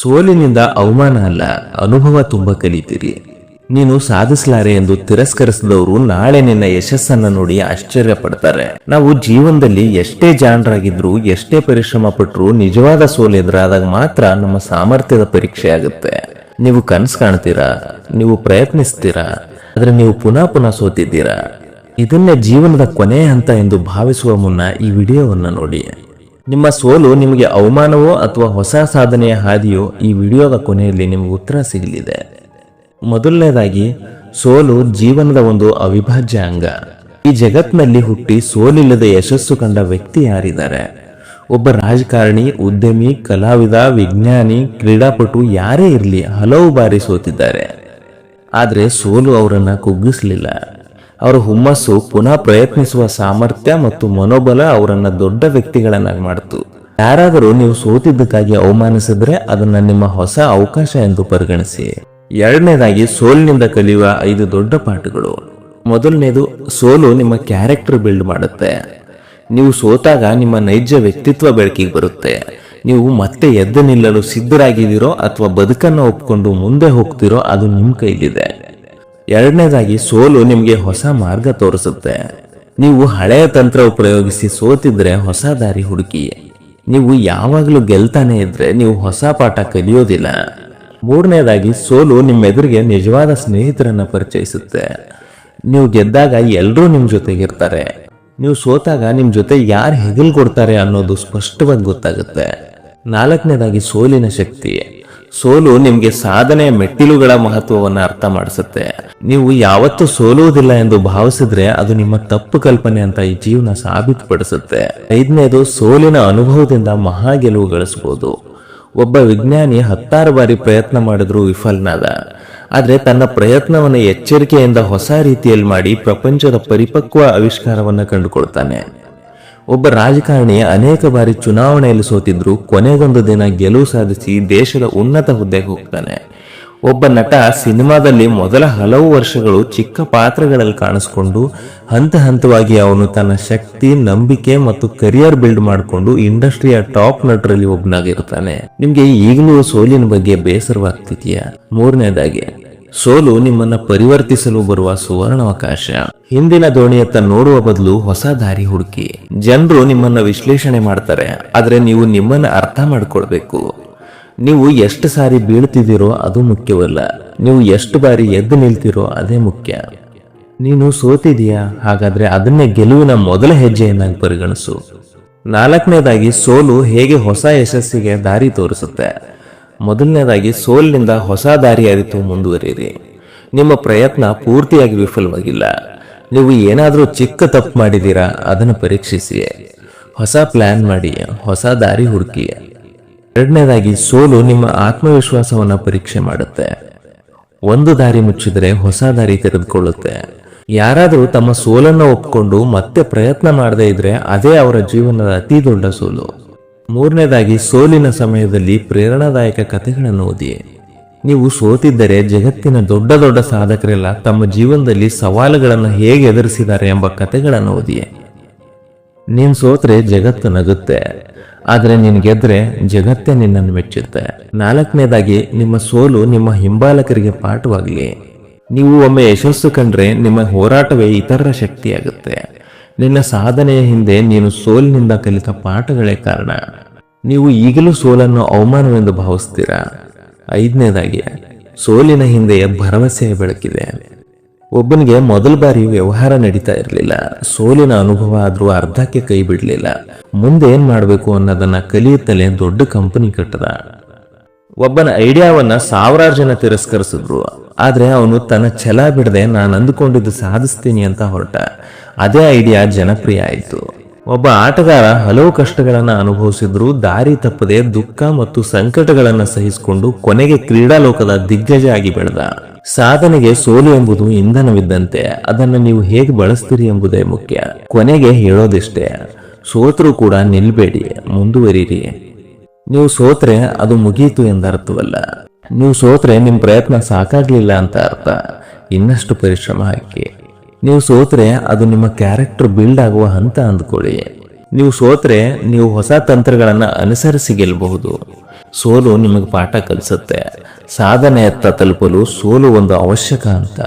ಸೋಲಿನಿಂದ ಅವಮಾನ ಅಲ್ಲ, ಅನುಭವ ತುಂಬ ಕಲಿತೀರಿ. ನೀನು ಸಾಧಿಸಲಾರೆ ಎಂದು ತಿರಸ್ಕರಿಸಿದವರು ನಾಳೆ ನಿನ್ನ ಯಶಸ್ಸನ್ನ ನೋಡಿ ಆಶ್ಚರ್ಯ ಪಡ್ತಾರೆ. ನಾವು ಜೀವನದಲ್ಲಿ ಎಷ್ಟೇ ಜಾಣರಾಗಿದ್ರು, ಎಷ್ಟೇ ಪರಿಶ್ರಮ ಪಟ್ಟರು ನಿಜವಾದ ಸೋಲು ಎದುರಾದಾಗ ಮಾತ್ರ ನಮ್ಮ ಸಾಮರ್ಥ್ಯದ ಪರೀಕ್ಷೆ ಆಗುತ್ತೆ. ನೀವು ಕನಸು ಕಾಣ್ತೀರಾ? ನೀವು ಪ್ರಯತ್ನಿಸ್ತೀರಾ? ಆದ್ರೆ ನೀವು ಪುನಃ ಪುನಃ ಸೋತಿದ್ದೀರಾ? ಇದನ್ನೇ ಜೀವನದ ಕೊನೆಯ ಹಂತ ಎಂದು ಭಾವಿಸುವ ಮುನ್ನ ಈ ವಿಡಿಯೋವನ್ನು ನೋಡಿ. ನಿಮ್ಮ ಸೋಲು, ನಿಮಗೆ ಅವಮಾನವೋ ಅಥವಾ ಹೊಸ ಸಾಧನೆಯ ಹಾದಿಯೋ ಈ ವಿಡಿಯೋದ ಕೊನೆಯಲ್ಲಿ ನಿಮಗೆ ಉತ್ತರ ಸಿಗಲಿದೆ. ಮೊದಲನೇದಾಗಿ, ಸೋಲು ಜೀವನದ ಒಂದು ಅವಿಭಾಜ್ಯ ಅಂಗ. ಈ ಜಗತ್ನಲ್ಲಿ ಹುಟ್ಟಿ ಸೋಲಿಲ್ಲದ ಯಶಸ್ಸು ಕಂಡ ವ್ಯಕ್ತಿ ಯಾರಿದ್ದಾರೆ? ಒಬ್ಬ ರಾಜಕಾರಣಿ, ಉದ್ಯಮಿ, ಕಲಾವಿದ, ವಿಜ್ಞಾನಿ, ಕ್ರೀಡಾಪಟು ಯಾರೇ ಇರಲಿ ಹಲವು ಬಾರಿ ಸೋತಿದ್ದಾರೆ. ಆದರೆ ಸೋಲು ಅವರನ್ನು ಕುಗ್ಗಿಸಲಿಲ್ಲ. ಅವರ ಹುಮ್ಮಸ್ಸು ಪುನಃ ಪ್ರಯತ್ನಿಸುವ ಸಾಮರ್ಥ್ಯ ಮತ್ತು ಮನೋಬಲ ಅವರನ್ನ ದೊಡ್ಡ ವ್ಯಕ್ತಿಗಳನ್ನಾಗಿ ಮಾಡಿತು. ಯಾರಾದರೂ ನೀವು ಸೋತಿದ್ದಕ್ಕಾಗಿ ಅವಮಾನಿಸಿದ್ರೆ ಅದನ್ನ ನಿಮ್ಮ ಹೊಸ ಅವಕಾಶ ಎಂದು ಪರಿಗಣಿಸಿ. ಎರಡನೇದಾಗಿ ಸೋಲಿನಿಂದ ಕಲಿಯುವ ಐದು ದೊಡ್ಡ ಪಾಠಗಳು. ಮೊದಲನೇದು, ಸೋಲು ನಿಮ್ಮ ಕ್ಯಾರೆಕ್ಟರ್ ಬಿಲ್ಡ್ ಮಾಡುತ್ತೆ. ನೀವು ಸೋತಾಗ ನಿಮ್ಮ ನೈಜ ವ್ಯಕ್ತಿತ್ವ ಬೆಳಕಿಗೆ ಬರುತ್ತೆ. ನೀವು ಮತ್ತೆ ಎದ್ದು ನಿಲ್ಲಲು ಸಿದ್ಧರಾಗಿದ್ದೀರೋ ಅಥವಾ ಬದುಕನ್ನು ಒಪ್ಕೊಂಡು ಮುಂದೆ ಹೋಗ್ತಿರೋ ಅದು ನಿಮ್ಮ ಕೈಲಿದೆ. ಎರಡನೇದಾಗಿ ಸೋಲು ನಿಮಗೆ ಹೊಸ ಮಾರ್ಗ ತೋರಿಸುತ್ತೆ. ನೀವು ಹಳೆಯ ತಂತ್ರ ಉಪಯೋಗಿಸಿ ಸೋತಿದ್ರೆ ಹೊಸ ದಾರಿ ಹುಡುಕಿ. ನೀವು ಯಾವಾಗಲೂ ಗೆಲ್ತಾನೆ ಇದ್ರೆ ನೀವು ಹೊಸ ಪಾಠ ಕಲಿಯೋದಿಲ್ಲ. ಮೂರನೇದಾಗಿ ಸೋಲು ನಿಮ್ಮ ಎದುರಿಗೆ ನಿಜವಾದ ಸ್ನೇಹಿತರನ್ನ ಪರಿಚಯಿಸುತ್ತೆ. ನೀವು ಗೆದ್ದಾಗ ಎಲ್ಲರೂ ನಿಮ್ಮ ಜೊತೆಗಿರ್ತಾರೆ. ನೀವು ಸೋತಾಗ ನಿಮ್ಮ ಜೊತೆ ಯಾರು ಹೆಗಲ್ ಕೊಡ್ತಾರೆ ಅನ್ನೋದು ಸ್ಪಷ್ಟವಾಗಿ ಗೊತ್ತಾಗುತ್ತೆ. ನಾಲ್ಕನೇದಾಗಿ ಸೋಲಿನ ಶಕ್ತಿ. ಸೋಲು ನಿಮಗೆ ಸಾಧನೆಯ ಮೆಟ್ಟಿಲುಗಳ ಮಹತ್ವವನ್ನು ಅರ್ಥ ಮಾಡಿಸುತ್ತೆ. ನೀವು ಯಾವತ್ತೂ ಸೋಲುವುದಿಲ್ಲ ಎಂದು ಭಾವಿಸಿದ್ರೆ ಅದು ನಿಮ್ಮ ತಪ್ಪು ಕಲ್ಪನೆ ಅಂತ ಈ ಜೀವನ ಸಾಬೀತುಪಡಿಸುತ್ತೆ. ಐದನೇದು, ಸೋಲಿನ ಅನುಭವದಿಂದ ಮಹಾ ಗೆಲುವು ಗಳಿಸಬಹುದು. ಒಬ್ಬ ವಿಜ್ಞಾನಿ ಹತ್ತಾರು ಬಾರಿ ಪ್ರಯತ್ನ ಮಾಡಿದ್ರೂ ವಿಫಲನಾದ ಆದರೆ ತನ್ನ ಪ್ರಯತ್ನವನ್ನು ಎಚ್ಚರಿಕೆಯಿಂದ ಹೊಸ ರೀತಿಯಲ್ಲಿ ಮಾಡಿ ಪ್ರಪಂಚದ ಪರಿಪಕ್ವ ಆವಿಷ್ಕಾರವನ್ನು ಕಂಡುಕೊಳ್ತಾನೆ. ಒಬ್ಬ ರಾಜಕಾರಣಿ ಅನೇಕ ಬಾರಿ ಚುನಾವಣೆಯಲ್ಲಿ ಸೋತಿದ್ರು ಕೊನೆಗೊಂದು ದಿನ ಗೆಲುವು ಸಾಧಿಸಿ ದೇಶದ ಉನ್ನತ ಹುದ್ದೆಗೆ ಹೋಗ್ತಾನೆ. ಒಬ್ಬ ನಟ ಸಿನಿಮಾದಲ್ಲಿ ಮೊದಲ ಹಲವು ವರ್ಷಗಳು ಚಿಕ್ಕ ಪಾತ್ರಗಳಲ್ಲಿ ಕಾಣಿಸ್ಕೊಂಡು ಹಂತ ಹಂತವಾಗಿ ಅವನು ತನ್ನ ಶಕ್ತಿ, ನಂಬಿಕೆ ಮತ್ತು ಕರಿಯರ್ ಬಿಲ್ಡ್ ಮಾಡಿಕೊಂಡು ಇಂಡಸ್ಟ್ರಿಯ ಟಾಪ್ ನಟರಲ್ಲಿ ಒಬ್ಬನಾಗಿರ್ತಾನೆ ನಿಮ್ಗೆ ಈಗಲೂ ಸೋಲಿನ ಬಗ್ಗೆ ಬೇಸರವಾಗ್ತಿದೆಯಾ? ಮೂರನೇದಾಗಿ. ಸೋಲು ನಿಮ್ಮನ್ನ ಪರಿವರ್ತಿಸಲು ಬರುವ ಸುವರ್ಣಾವಕಾಶ. ಹಿಂದಿನ ದೋಣಿಯತ್ತ ನೋಡುವ ಬದಲು ಹೊಸ ದಾರಿ ಹುಡುಕಿ. ಜನರು ನಿಮ್ಮನ್ನ ವಿಶ್ಲೇಷಣೆ ಮಾಡ್ತಾರೆ, ಆದ್ರೆ ನೀವು ನಿಮ್ಮನ್ನ ಅರ್ಥ ಮಾಡ್ಕೊಳ್ಬೇಕು. ನೀವು ಎಷ್ಟು ಸಾರಿ ಬೀಳ್ತಿದ್ದೀರೋ ಅದು ಮುಖ್ಯವಲ್ಲ. ನೀವು ಎಷ್ಟು ಬಾರಿ ಎದ್ದು ನಿಲ್ತಿರೋ ಅದೇ ಮುಖ್ಯ. ನೀನು ಸೋತಿದೀಯಾ? ಹಾಗಾದ್ರೆ ಅದನ್ನೇ ಗೆಲುವಿನ ಮೊದಲ ಹೆಜ್ಜೆಯನ್ನಾಗಿ ಪರಿಗಣಿಸು. ನಾಲ್ಕನೇದಾಗಿ ಸೋಲು ಹೇಗೆ ಹೊಸ ಯಶಸ್ಸಿಗೆ ದಾರಿ ತೋರಿಸುತ್ತೆ? ಮೊದಲನೇದಾಗಿ ಸೋಲಿನಿಂದ ಹೊಸ ದಾರಿ ಅರಿತು ಮುಂದುವರಿಯಿರಿ. ನಿಮ್ಮ ಪ್ರಯತ್ನ ಪೂರ್ತಿಯಾಗಿ ವಿಫಲವಾಗಿಲ್ಲ. ನೀವು ಏನಾದರೂ ಚಿಕ್ಕ ತಪ್ಪು ಮಾಡಿದ್ದೀರಾ, ಅದನ್ನು ಪರೀಕ್ಷಿಸಿ. ಹೊಸ ಪ್ಲಾನ್ ಮಾಡಿ, ಹೊಸ ದಾರಿ ಹುಡುಕಿ. ಎರಡನೇದಾಗಿ, ಸೋಲು ನಿಮ್ಮ ಆತ್ಮವಿಶ್ವಾಸವನ್ನು ಪರೀಕ್ಷೆ ಮಾಡುತ್ತೆ. ಒಂದು ದಾರಿ ಮುಚ್ಚಿದರೆ ಹೊಸ ದಾರಿ ತೆರೆದುಕೊಳ್ಳುತ್ತೆ. ಯಾರಾದರೂ ತಮ್ಮ ಸೋಲನ್ನು ಒಪ್ಪಿಕೊಂಡು ಮತ್ತೆ ಪ್ರಯತ್ನ ಮಾಡದೇ ಇದ್ರೆ ಅದೇ ಅವರ ಜೀವನದ ಅತಿ ದೊಡ್ಡ ಸೋಲು. ಮೂರನೇದಾಗಿ ಸೋಲಿನ ಸಮಯದಲ್ಲಿ ಪ್ರೇರಣಾದಾಯಕ ಕಥೆಗಳನ್ನು ಓದಿ ನೀವು ಸೋತಿದ್ದರೆ ಜಗತ್ತಿನ ದೊಡ್ಡ ದೊಡ್ಡ ಸಾಧಕರೆಲ್ಲ ತಮ್ಮ ಜೀವನದಲ್ಲಿ ಸವಾಲುಗಳನ್ನು ಹೇಗೆ ಎದುರಿಸಿದ್ದಾರೆ ಎಂಬ ಕಥೆಗಳನ್ನು ಓದಿ ನೀನ್ ಸೋತ್ರೆ ಜಗತ್ತು ನಗುತ್ತೆ, ಆದರೆ ನೀನ್ ಗೆದ್ರೆ ಜಗತ್ತೇ ನಿನ್ನನ್ನು ಮೆಚ್ಚುತ್ತೆ. ನಾಲ್ಕನೇದಾಗಿ, ನಿಮ್ಮ ಸೋಲು ನಿಮ್ಮ ಹಿಂಬಾಲಕರಿಗೆ ಪಾಠವಾಗಲಿ. ನೀವು ಒಮ್ಮೆ ಯಶಸ್ಸು ಕಂಡ್ರೆ ನಿಮ್ಮ ಹೋರಾಟವೇ ಇತರರ ಶಕ್ತಿಯಾಗುತ್ತೆ. ನಿನ್ನ ಸಾಧನೆಯ ಹಿಂದೆ ನೀನು ಸೋಲಿನಿಂದ ಕಲಿತ ಪಾಠಗಳೇ ಕಾರಣ. ನೀವು ಈಗಲೂ ಸೋಲನ್ನು ಅವಮಾನವೆಂದು ಭಾವಿಸ್ತೀರಾ? ಐದನೇದಾಗಿ, ಸೋಲಿನ ಹಿಂದೆಯ ಭರವಸೆಯ ಬೆಳಕಿದೆ. ಒಬ್ಬನಿಗೆ ಮೊದಲ ಬಾರಿ ವ್ಯವಹಾರ ನಡೀತಾ ಇರಲಿಲ್ಲ. ಸೋಲಿನ ಅನುಭವ ಆದರೂ ಅರ್ಧಕ್ಕೆ ಕೈ ಬಿಡಲಿಲ್ಲ. ಮುಂದೆ ಏನ್ ಮಾಡಬೇಕು ಅನ್ನೋದನ್ನ ಕಲಿಯುತ್ತಲೇ ದೊಡ್ಡ ಕಂಪನಿ ಕಟ್ಟದ. ಒಬ್ಬನ ಐಡಿಯಾವನ್ನ ಸಾವಿರಾರು ಜನ ತಿರಸ್ಕರಿಸಿದ್ರು. ಆದ್ರೆ ಅವನು ತನ್ನ ಛಲ ಬಿಡದೆ ನಾನು ಅಂದುಕೊಂಡಿದ್ದು ಸಾಧಿಸ್ತೀನಿ ಅಂತ ಹೊರಟ. ಅದೇ ಐಡಿಯಾ ಜನಪ್ರಿಯ ಆಯಿತು. ಒಬ್ಬ ಆಟಗಾರ ಹಲವು ಕಷ್ಟಗಳನ್ನು ಅನುಭವಿಸಿದ್ರು ದಾರಿ ತಪ್ಪದೆ ದುಃಖ ಮತ್ತು ಸಂಕಟಗಳನ್ನು ಸಹಿಸಿಕೊಂಡು ಕೊನೆಗೆ ಕ್ರೀಡಾಲೋಕದ ದಿಗ್ಗಜ ಆಗಿ ಬೆಳೆದ. ಸಾಧನೆಗೆ ಸೋಲು ಎಂಬುದು ಇಂಧನವಿದ್ದಂತೆ, ಅದನ್ನು ನೀವು ಹೇಗೆ ಬಳಸ್ತೀರಿ ಎಂಬುದೇ ಮುಖ್ಯ. ಕೊನೆಗೆ ಹೇಳೋದಿಷ್ಟೇ. ಸೋತರೂ ಕೂಡ ನಿಲ್ಬೇಡಿ, ಮುಂದುವರಿರಿ. ನೀವು ಸೋತ್ರೆ ಅದು ಮುಗೀತು ಎಂದರ್ಥವಲ್ಲ. ನೀವು ಸೋತ್ರೆ ನಿಮ್ಮ ಪ್ರಯತ್ನ ಸಾಕಾಗ್ಲಿಲ್ಲ ಅಂತ ಅರ್ಥ. ಇನ್ನಷ್ಟು ಪರಿಶ್ರಮ ಹಾಕಿ. ನೀವು ಸೋತ್ರೆ ಅದು ನಿಮ್ಮ ಕ್ಯಾರೆಕ್ಟರ್ ಬಿಲ್ಡ್ ಆಗುವ ಹಂತ ಅಂದ್ಕೊಳ್ಳಿ. ನೀವು ಸೋತ್ರೆ ನೀವು ಹೊಸ ತಂತ್ರಗಳನ್ನ ಅನುಸರಿಸಿ ಗೆಲ್ಲಬಹುದು ಸೋಲು ನಿಮಗೆ ಪಾಠ ಕಲಿಸುತ್ತೆ. ಸಾಧನೆಯತ್ತ ತಲುಪಲು ಸೋಲು ಒಂದು ಅವಶ್ಯಕ ಅಂತ.